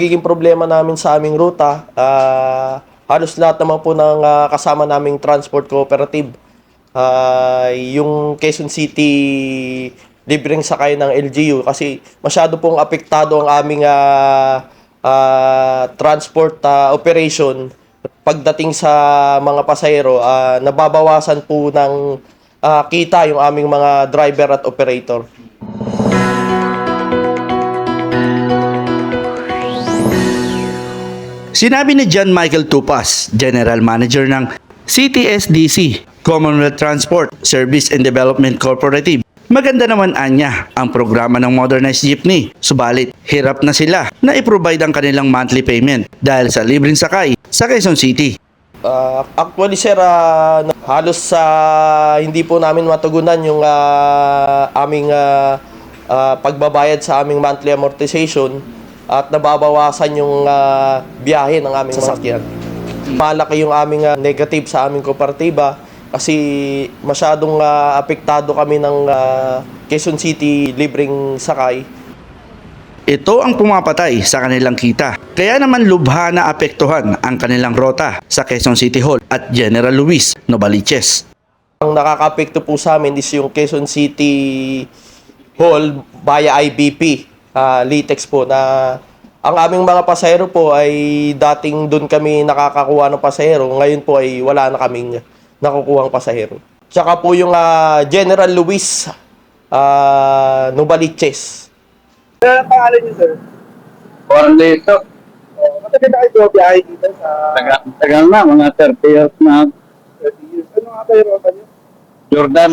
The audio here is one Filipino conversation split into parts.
nagiging problema namin sa aming ruta, ah, halos lahat naman po ng ah, kasama naming transport cooperative, ah, yung Quezon City libreng sakay ng LGU kasi masyado pong apektado ang aming ah, ah, transport ah, operation pagdating sa mga pasahero, ah, nababawasan po ng ah, kita yung aming mga driver at operator. Sinabi ni John Michael Tupas, General Manager ng CTSDC, Commonwealth Transport Service and Development Corporative. Maganda naman anya ang programa ng modernized jeepney. Subalit, hirap na sila na i-provide ang kanilang monthly payment dahil sa libreng sakay sa Quezon City. Ah, actually sir, na- halos sa hindi po namin matugunan yung ah, aming ah, ah, pagbabayad sa aming monthly amortization at nababawasan yung ah, biyahe ng aming sasakyan. Malaki yung aming ah, negative sa aming kooperatiba kasi masyadong ah, apektado kami ng ah, Quezon City libreng sakay. Ito ang pumapatay sa kanilang kita. Kaya naman lubha na apektuhan ang kanilang rota sa Quezon City Hall at General Luis Novaliches. Ang nakaka-apekto po sa amin is yung Quezon City Hall via IBP, ah, Litex po na ang aming mga pasahero po ay dating doon kami nakakakuha ng pasahero, ngayon po ay wala na kaming nakukuha ng pasahero. Tsaka po yung ah, General Luis uh, Novaliches. Ano ang pangalan niyo, sir? Juan dito. Oh, matagal na kayo biyahe dito sa Tagal, tagal na, mga 30 years na 30 years. Ano nga ba yung rota niyo? Jordan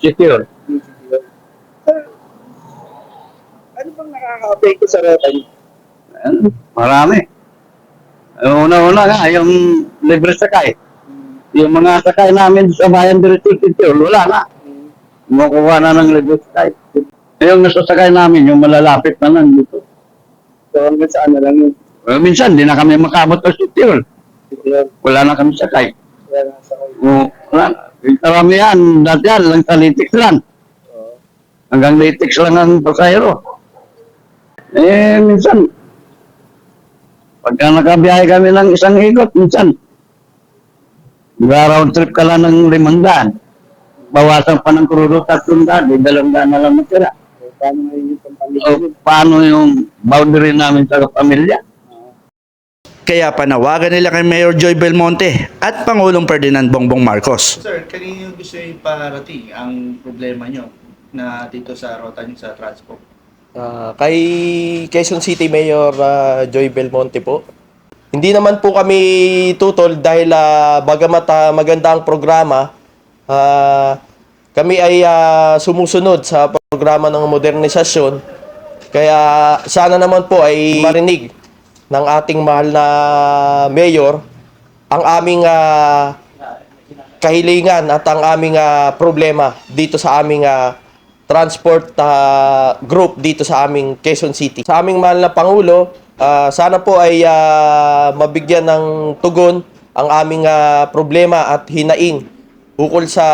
City. Sir, ano bang nakaka-apekto sa niyo? Ayan, marami. Ang Una-una nga, yung libre sakay. Yung mga sakay namin sa bayan City, wala na. Kumukuha na ng libre sakay. Yung nasasakay namin, yung malalapit na lang dito. So, hanggang saan na lang yun? Eh, minsan, di na kami makabot sa. Bigla, Wala na kami sakay. wala na sa kayo. O, wala. Yung karamihan, dati yan, lang sa Litix lang. Hanggang Litix lang ang pasahero. Eh, minsan, pagka nakabiyahe kami ng isang ikot, minsan, round trip ka lang ng limandaan. Bawasan pa ng krudo tatlong daan, di dalawang daan na lang matira. So, paano ngayon yung pampalit O, paano yung boundary namin sa pamilya? Kaya panawagan nila kay Mayor Joy Belmonte at Pangulong Ferdinand Bongbong Marcos. Sir, kanino gusto yung parating ang problema nyo na dito sa rota nyo sa transport? Ah, kay Quezon City Mayor ah, Joy Belmonte po. Hindi naman po kami tutol dahil ah, bagamat ah, maganda ang programa, ah, kami ay ah, sumusunod sa programa ng modernisasyon. Kaya sana naman po ay marinig ng ating mahal na mayor ang aming ah, kahilingan at ang aming ah, problema dito sa aming ah, transport ah, group dito sa aming Quezon City. Sa aming mahal na Pangulo, ah, sana po ay ah, mabigyan ng tugon ang aming ah, problema at hinaing ukol sa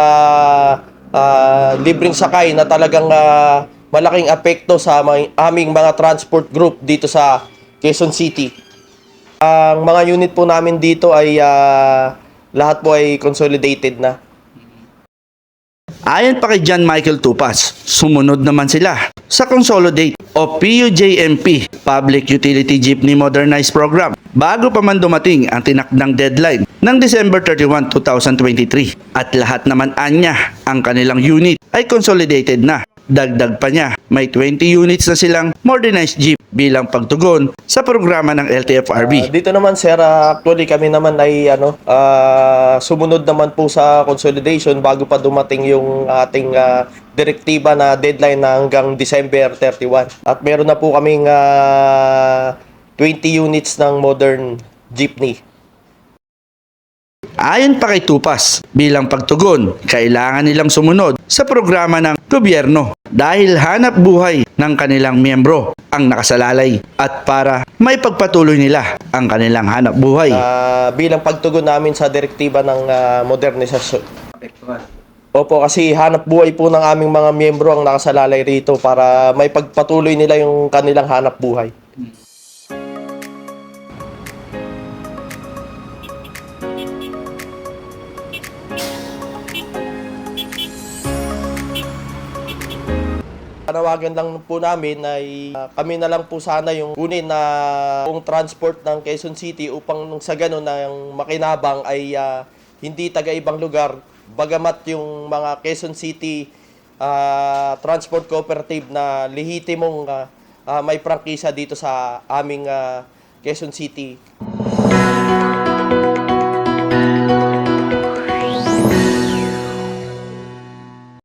ah, libreng sakay na talagang ah, malaking apekto sa aming mga transport group dito sa Quezon City. Ang mga unit po namin dito ay ah, lahat po ay consolidated na. Ayon pa kay John Michael Tupas, sumunod naman sila sa Consolidate o PUJMP Public Utility Jeepney Modernized Program bago pa man dumating ang tinakdang deadline ng December 31, 2023 at lahat naman anya ang kanilang unit ay consolidated na. Dagdag pa niya, may 20 units na silang modernized jeep bilang pagtugon sa programa ng LTFRB. Ah, dito naman sir, ah, actually kami naman ay ano, ah, sumunod naman po sa consolidation bago pa dumating yung ating ah, direktiba na deadline na hanggang December 31. At meron na po kaming ah, 20 units ng modern jeepney. Ayon pa kay Tupas, bilang pagtugon, kailangan nilang sumunod sa programa ng gobyerno dahil hanap buhay ng kanilang miyembro ang nakasalalay at para may pagpatuloy nila ang kanilang hanap buhay. Ah, bilang pagtugon namin sa direktiba ng ah, modernisasyon. Opo, kasi hanap buhay po ng aming mga miyembro ang nakasalalay rito para may pagpatuloy nila yung kanilang hanap buhay. Panawagan lang po namin ay ah, kami na lang po sana yung kunin na yung transport ng Quezon City upang nung sa ganun na makinabang ay ah, hindi taga ibang lugar bagamat yung mga Quezon City ah, Transport Cooperative na lehitimong ah, ah, may prangkisa dito sa aming ah, Quezon City.